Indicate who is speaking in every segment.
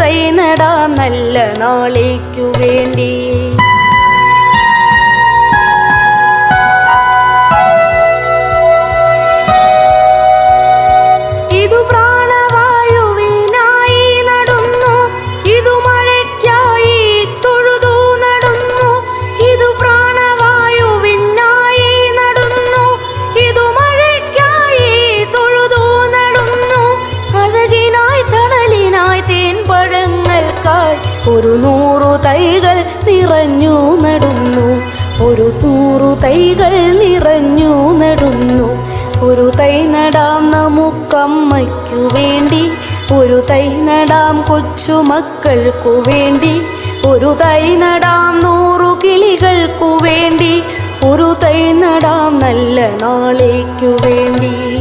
Speaker 1: തൈ നടാം നല്ല നാളേക്കു വേണ്ടി. ഇതു ഒരു നൂറു തൈകൾ നിറഞ്ഞു നടുന്നു. ഒരു നൂറു തൈകൾ നിറഞ്ഞു നടുന്നു. ഒരു തൈ നടാം നമുക്കമ്മയ്ക്കു വേണ്ടി. ഒരു തൈ നടാം കൊച്ചുമക്കൾക്കു വേണ്ടി. ഒരു തൈ നടാം നൂറു കിളികൾക്കു വേണ്ടി. ഒരു തൈ നടാം നല്ല നാളേക്കു വേണ്ടി.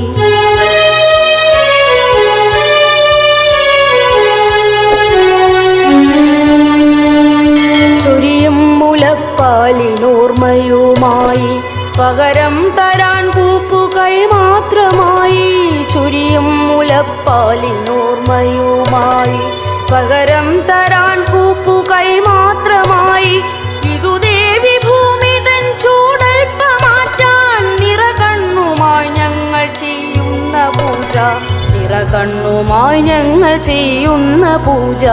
Speaker 1: മുലപ്പാലിനോർമ്മയുമായി പകരം തരാൻ കൂപ്പുകൈ മാത്രമായി. ചുരിയും മുലപ്പാലിനോർമ്മയുമായി. പകരം തരാൻ കൂപ്പുകൈ മാത്രമായി. ഇതു ദേവി ഭൂമി തൻ ചൂടൽപ്പ മാറ്റാൻ നിറകണ്ണുമായി ഞങ്ങൾ ചെയ്യുന്ന പൂജ. നിറകണ്ണുമായി ഞങ്ങൾ ചെയ്യുന്ന പൂജ.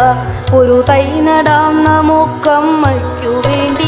Speaker 1: ഒരു തൈ നടാം നമുക്കമ്മയ്ക്കു വേണ്ടി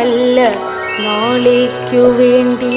Speaker 1: നല്ല നാളേക്കു വേണ്ടി.